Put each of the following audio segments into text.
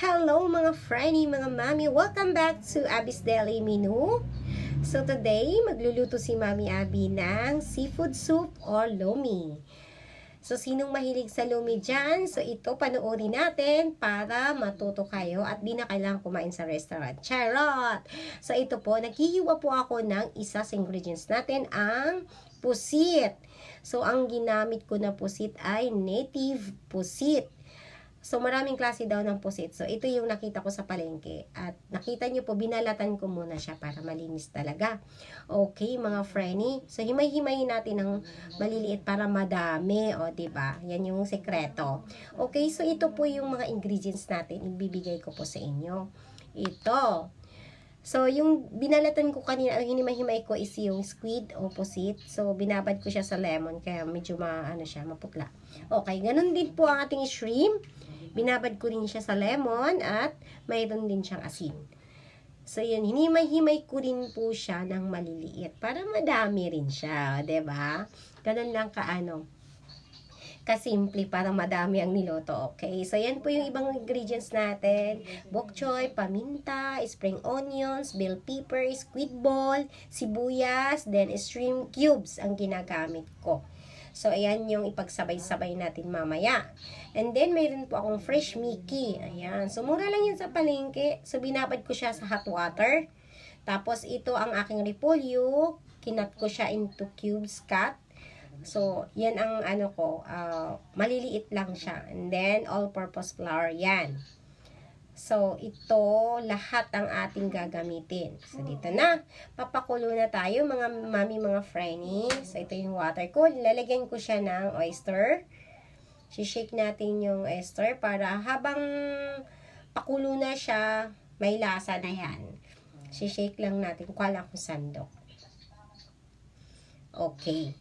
Hello mga friendly, mga mami! Welcome back to Abby's Daily Menu. So today, magluluto si Mami Abby ng seafood soup or lomi. So sinong mahilig sa lomi dyan? So ito panoorin natin para matuto kayo at di na kailangan kumain sa restaurant. Charot! So ito po, naghihiwa po ako ng isa sa ingredients natin, ang pusit. So ang ginamit ko na pusit ay native pusit. So, maraming klase daw ng pusit. So, ito yung nakita ko sa palengke. At nakita nyo po, binalatan ko muna siya para malinis talaga. Okay, mga frenny. So, himay-himayin natin ng maliliit para madami. O, ba diba? Yan yung sekreto. Okay, so ito po yung mga ingredients natin. Ibibigay ko po sa inyo. Ito. So, yung binalatan ko kanina, ang hinimay-himay ko is yung squid o pusit. So, binabad ko siya sa lemon, kaya medyo ma, ano siya, maputla. Okay, ganun din po ang ating shrimp. Binabad ko rin siya sa lemon at mayroon din siyang asin. So, yun, hinimay-himay ko rin po siya ng maliliit para madami rin siya, ba? Ganun lang kaano kasimple para madami ang niloto. Okay, so yan po yung ibang ingredients natin. Bok choy, paminta, spring onions, bell pepper, squid ball, sibuyas, then shrimp cubes ang ginagamit ko. So, ayan yung ipagsabay-sabay natin mamaya. And then, mayroon po akong fresh Mickey. Ayan. So, mura lang yan sa palengke. So, binabad ko siya sa hot water. Tapos, ito ang aking repolyo. Kinat ko siya into cubes cut. So, yan ang ano ko, uh, maliliit lang siya. And then, all-purpose flour yan. So, ito, lahat ang ating gagamitin. So, dito na. Papakulo na tayo, mga mami, mga frenny. So, ito yung water ko. Lalagyan ko siya ng oyster. Shake natin yung oyster para habang pakulo na siya, may lasa na yan. Shake lang natin. Kuha kung sandok. Okay.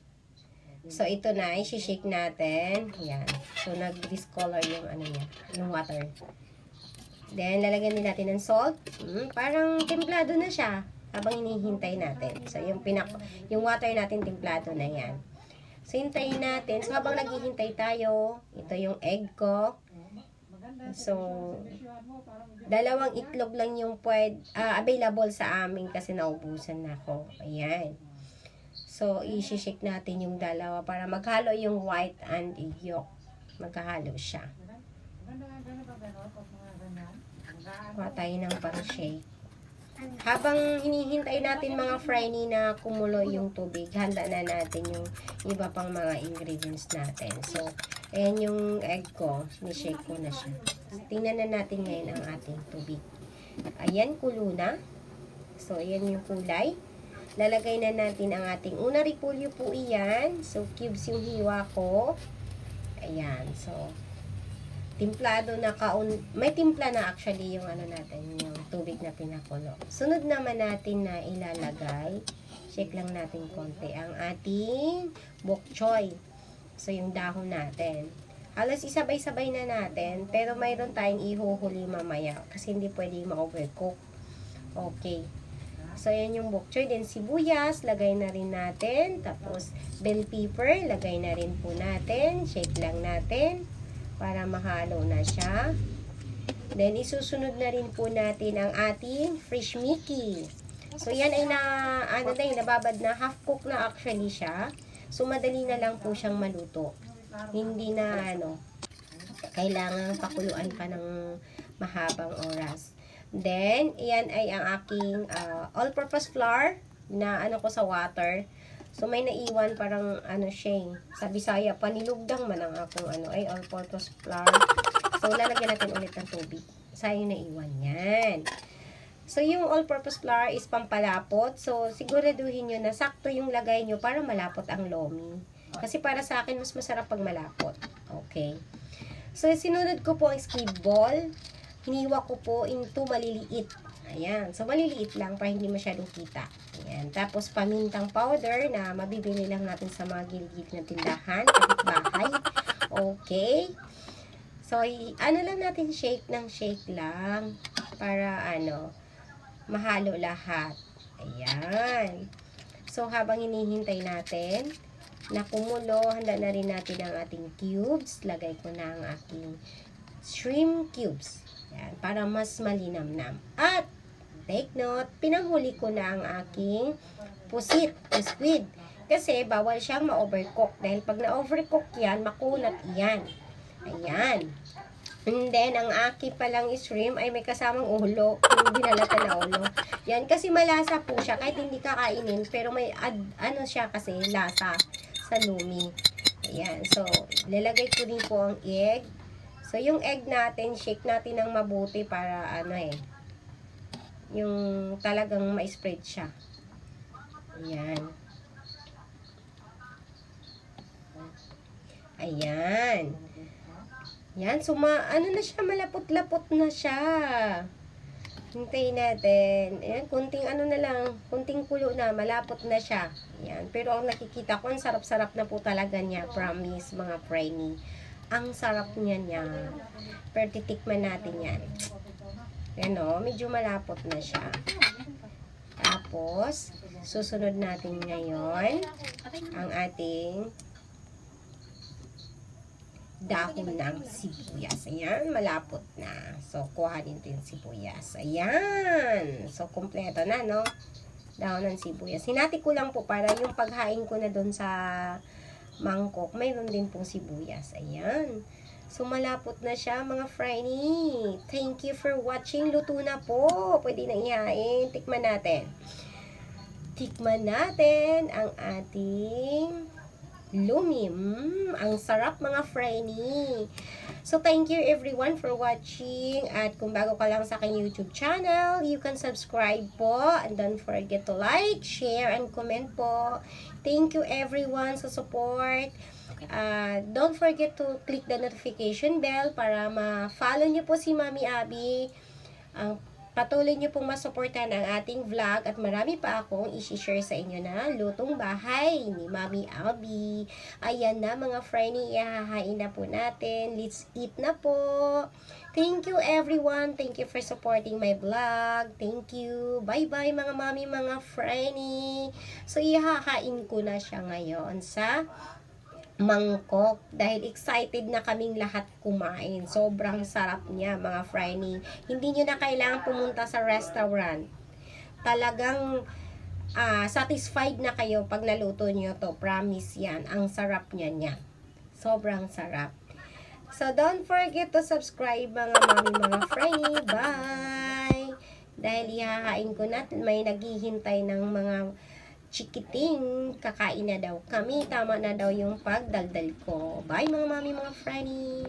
So, ito na. I-shake natin. Yan. So, nag-discolor yung ano niya. Yung water. Then, lalagyan din natin ng salt. Mm, parang templado na siya habang hinihintay natin. So, yung, pinak yung water natin, templado na yan. So, hintayin natin. So, habang naghihintay tayo, ito yung egg ko. So, dalawang itlog lang yung pwede, uh, available sa amin kasi naubusan na ako. Ayan. So, i-shake natin yung dalawa para maghalo yung white and yolk. Magkahalo siya. Kuha tayo ng pang-shake. Habang hinihintay natin mga frenny na kumulo yung tubig, handa na natin yung iba pang mga ingredients natin. So, ayan yung egg ko. Sinishake ko na siya. Tingnan na natin ngayon ang ating tubig. Ayan, kulo na. So, ayan yung kulay. Lalagay na natin ang ating una repolyo po iyan. So, cubes yung hiwa ko. Ayan. So, timplado na kaun may timpla na actually yung ano natin yung tubig na pinakulo sunod naman natin na ilalagay shake lang natin konti ang ating bok choy so yung dahon natin halos isabay-sabay na natin pero mayroon tayong ihuhuli mamaya kasi hindi pwede ma-overcook okay So, yan yung bok choy. Then, sibuyas, lagay na rin natin. Tapos, bell pepper, lagay na rin po natin. Shake lang natin para mahalo na siya. Then, isusunod na rin po natin ang ating fresh Mickey. So, yan ay na, ano na nababad na, half cook na actually siya. So, madali na lang po siyang maluto. Hindi na, ano, kailangan pakuluan pa ng mahabang oras. Then, yan ay ang aking uh, all-purpose flour na ano ko sa water. So, may naiwan parang ano siya Sa Bisaya, panilugdang man ang akong ano, ay all-purpose flour. So, lalagyan natin ulit ng tubig. Sayang naiwan yan. So, yung all-purpose flour is pampalapot. So, siguraduhin nyo na sakto yung lagay nyo para malapot ang lomi. Kasi para sa akin, mas masarap pag malapot. Okay. So, sinunod ko po ang squid ball hiniwa ko po into maliliit. Ayan. So, maliliit lang para hindi masyadong kita. Ayan. Tapos, pamintang powder na mabibili lang natin sa mga gilgit na tindahan, kapitbahay. Okay. So, ano lang natin, shake ng shake lang para, ano, mahalo lahat. Ayan. So, habang hinihintay natin, na kumulo, handa na rin natin ang ating cubes. Lagay ko na ang aking shrimp cubes. Yan, para mas malinamnam. At, take note, pinanghuli ko na ang aking pusit, squid. Kasi, bawal siyang ma-overcook. Dahil pag na-overcook yan, makunat yan. Ayan. And then, ang aki palang shrimp ay may kasamang ulo. Yung dinalata na ulo. Yan, kasi malasa po siya. Kahit hindi kakainin, pero may ad, ano siya kasi, lasa sa lumi. Ayan. So, lalagay ko din po ang egg. So, yung egg natin, shake natin ng mabuti para ano eh, yung talagang ma-spread siya. Ayan. Ayan. Yan, suma, ano na siya, malapot-lapot na siya. Hintayin natin. Ayan, kunting ano na lang, kunting kulo na, malapot na siya. Ayan, pero ang nakikita ko, ang sarap-sarap na po talaga niya, promise, mga priny. Ang sarap niya niya. Pero titikman natin yan. Ayan o, medyo malapot na siya. Tapos, susunod natin ngayon ang ating dahon ng sibuyas. Ayan, malapot na. So, kuhanin din sibuyas. Ayan. So, kompleto na, no? Dahon ng sibuyas. Hinati ko lang po para yung paghain ko na doon sa mangkok, mayroon din pong sibuyas. Ayan. So, malapot na siya, mga Franny. Thank you for watching. Luto na po. Pwede na ihain. Tikman natin. Tikman natin ang ating lumi. Mm, ang sarap mga Franny. So, thank you everyone for watching. At kung bago ka lang sa aking YouTube channel, you can subscribe po. And don't forget to like, share, and comment po. Thank you everyone sa support. Uh, don't forget to click the notification bell para ma-follow niyo po si Mami Abby. Ang patuloy niyo pong masuportahan ang ating vlog at marami pa akong isi-share sa inyo na lutong bahay ni Mami Abby. Ayan na mga friendly, ihahain na po natin. Let's eat na po. Thank you everyone. Thank you for supporting my vlog. Thank you. Bye-bye mga mami, mga friendly. So, ihahain ko na siya ngayon sa mangkok dahil excited na kaming lahat kumain. Sobrang sarap niya mga Franny. Hindi nyo na kailangan pumunta sa restaurant. Talagang ah, satisfied na kayo pag naluto nyo to. Promise yan. Ang sarap niya niya. Sobrang sarap. So, don't forget to subscribe mga mami, mga Franny. Bye! Dahil ihahain ko na, may naghihintay ng mga chikiting, kakain na daw kami. Tama na daw yung pagdaldal ko. Bye mga mami, mga Franny.